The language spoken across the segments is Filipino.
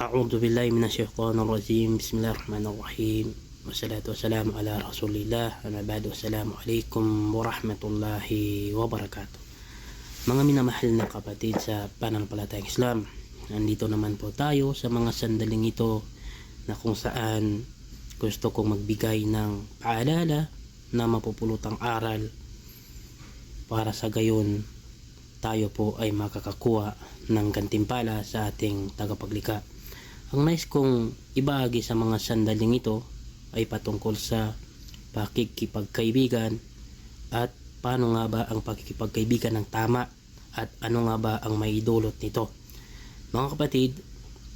A'udhu billahi minashaytanir rajim. Bismillahirrahmanirrahim. Wassalatu wassalamu ala Rasulillah. Amma ba'du. Assalamu alaikum wa rahmatullahi wa barakatuh. Mga minamahal na kapatid sa pananampalatayang Islam. Nandito naman po tayo sa mga sandaling ito na kung saan gusto kong magbigay ng paalala na mapupulutang aral para sa gayon tayo po ay makakakuha ng gantimpala sa ating tagapaglika. Ang nais kong ibahagi sa mga sandaling ito ay patungkol sa pakikipagkaibigan at paano nga ba ang pakikipagkaibigan ng tama at ano nga ba ang may dulot nito. Mga kapatid,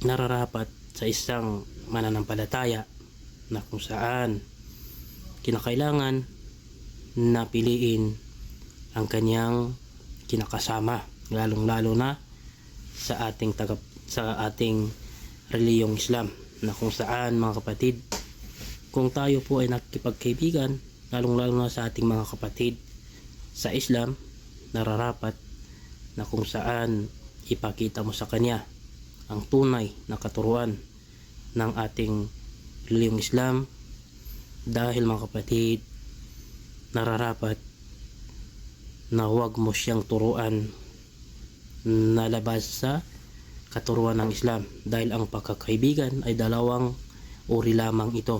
nararapat sa isang mananampalataya na kung saan kinakailangan na piliin ang kanyang kinakasama lalong lalo na sa ating taga, sa ating reliyong Islam na kung saan mga kapatid kung tayo po ay nakikipagkaibigan lalong lalo na sa ating mga kapatid sa Islam nararapat na kung saan ipakita mo sa kanya ang tunay na katuruan ng ating reliyong Islam dahil mga kapatid nararapat na huwag mo siyang turuan na labas sa katuruan ng Islam dahil ang pagkakaibigan ay dalawang uri lamang ito.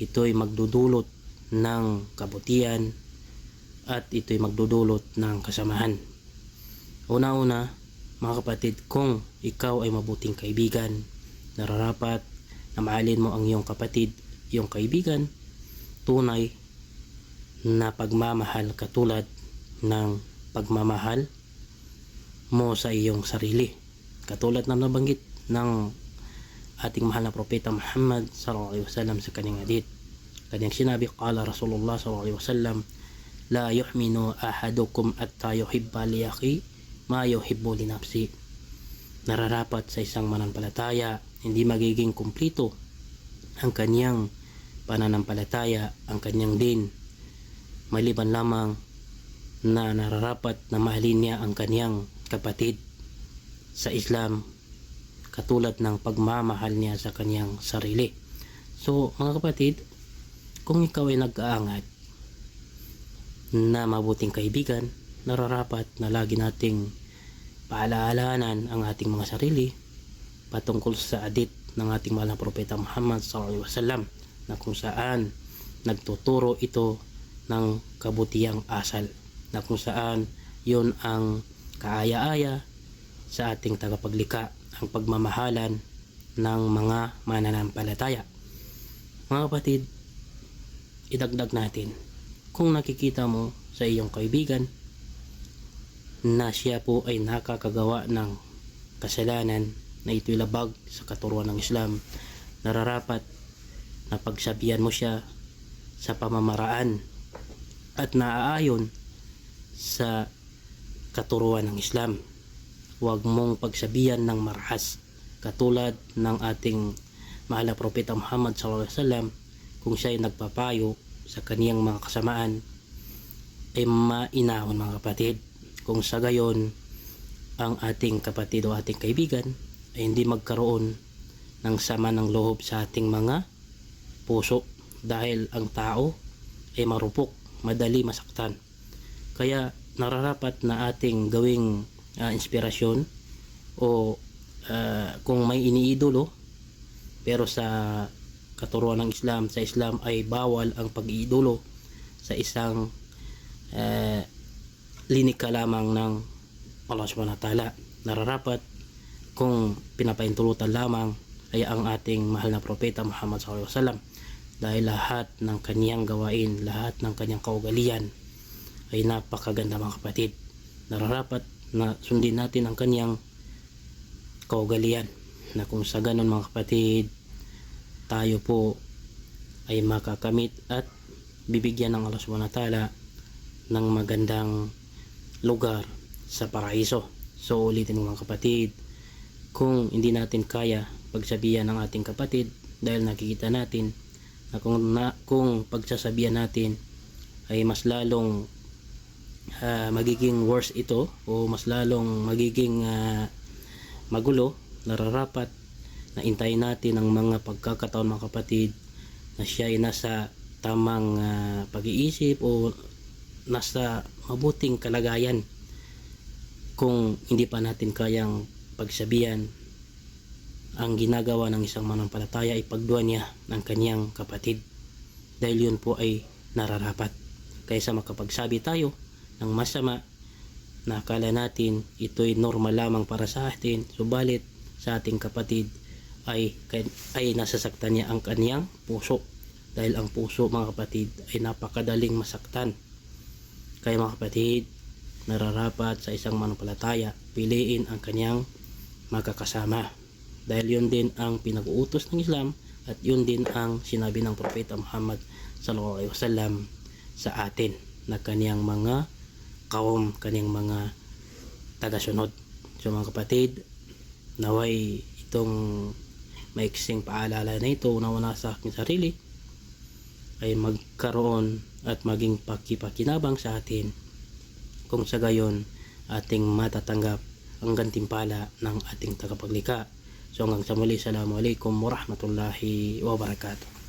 Ito ay magdudulot ng kabutihan at ito ay magdudulot ng kasamahan. Una-una, mga kapatid, kung ikaw ay mabuting kaibigan, nararapat na mahalin mo ang iyong kapatid, iyong kaibigan, tunay na pagmamahal katulad ng pagmamahal mo sa iyong sarili. Katulad na nabanggit ng ating mahal na propeta Muhammad sallallahu alaihi wasallam sa kanyang hadith. Kanyang sinabi, qala Rasulullah sallallahu alaihi wasallam, la yuhminu ahadukum atta yuhibba li akhi ma yuhibbu li nafsi. Nararapat sa isang mananampalataya, hindi magiging kumplito ang kanyang pananampalataya, ang kanyang din, maliban lamang na nararapat na mahalin niya ang kaniyang kapatid sa Islam katulad ng pagmamahal niya sa kaniyang sarili. So mga kapatid, kung ikaw ay nag-aangat na mabuting kaibigan, nararapat na lagi nating paalaalanan ang ating mga sarili patungkol sa adit ng ating mahal na propeta Muhammad wasallam na kung saan nagtuturo ito ng kabutihang asal na kung saan yon ang kaaya-aya sa ating tagapaglikha ang pagmamahalan ng mga mananampalataya. Mga kapatid, idagdag natin kung nakikita mo sa iyong kaibigan na siya po ay nakakagawa ng kasalanan na ito'y labag sa katuruan ng Islam, nararapat na pagsabihan mo siya sa pamamaraan at naaayon sa katuruan ng Islam. Huwag mong pagsabihan ng marhas katulad ng ating mahal na propeta Muhammad SAW kung siya ay nagpapayo sa kaniyang mga kasamaan ay mainahon mga kapatid kung sa gayon ang ating kapatid o ating kaibigan ay hindi magkaroon ng sama ng loob sa ating mga puso dahil ang tao ay marupok, madali masaktan. Kaya nararapat na ating gawing uh, inspirasyon o uh, kung may iniidolo pero sa katuruan ng Islam sa Islam ay bawal ang pag-iidolo sa isang uh, linika lamang ng Allah subhanahu wa ta'ala nararapat kung pinapaintulutan lamang ay ang ating mahal na propeta Muhammad sallallahu alaihi wasallam dahil lahat ng kaniyang gawain lahat ng kaniyang kaugalian ay napakaganda mga kapatid. Nararapat na sundin natin ang kanyang kaugalian na kung sa ganon mga kapatid tayo po ay makakamit at bibigyan ng Allah subhanahu wa ng magandang lugar sa paraiso. So ulitin mga kapatid, kung hindi natin kaya pagsabihan ng ating kapatid dahil nakikita natin na kung, na, kung pagsasabihan natin ay mas lalong uh, magiging worse ito o mas lalong magiging uh, magulo nararapat na intayin natin ang mga pagkakataon mga kapatid na siya ay nasa tamang ah, pag-iisip o nasa mabuting kalagayan kung hindi pa natin kayang pagsabihan ang ginagawa ng isang manampalataya ay pagduwa niya ng kanyang kapatid. Dahil yun po ay nararapat. Kaysa makapagsabi tayo ng masama na akala natin ito'y normal lamang para sa atin subalit sa ating kapatid ay, ay nasasaktan niya ang kanyang puso. Dahil ang puso mga kapatid ay napakadaling masaktan. Kaya mga kapatid nararapat sa isang manampalataya piliin ang kanyang magkakasama dahil yun din ang pinag-uutos ng Islam at yun din ang sinabi ng Propeta Muhammad sallallahu alaihi wasallam sa atin na kaniyang mga kaum, kaniyang mga tagasunod. So mga kapatid, naway itong maiksing paalala na ito na wala sa aking sarili ay magkaroon at maging pakipakinabang sa atin kung sa gayon ating matatanggap ang gantimpala ng ating tagapaglikha. So hanggang sa muli, Assalamualaikum warahmatullahi wabarakatuh.